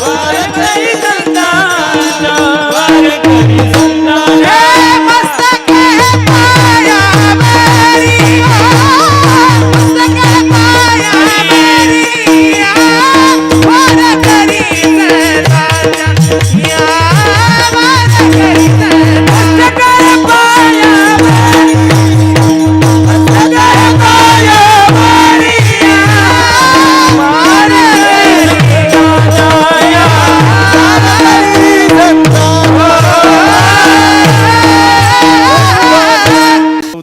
वार करी संतान वार करी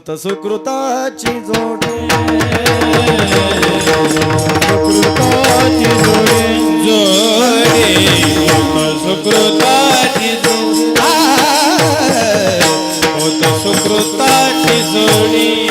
सुकृताची जोडे. सुकृताची जोडी. जोडे. सुकृताची जोडे. सुकृताची जोडी.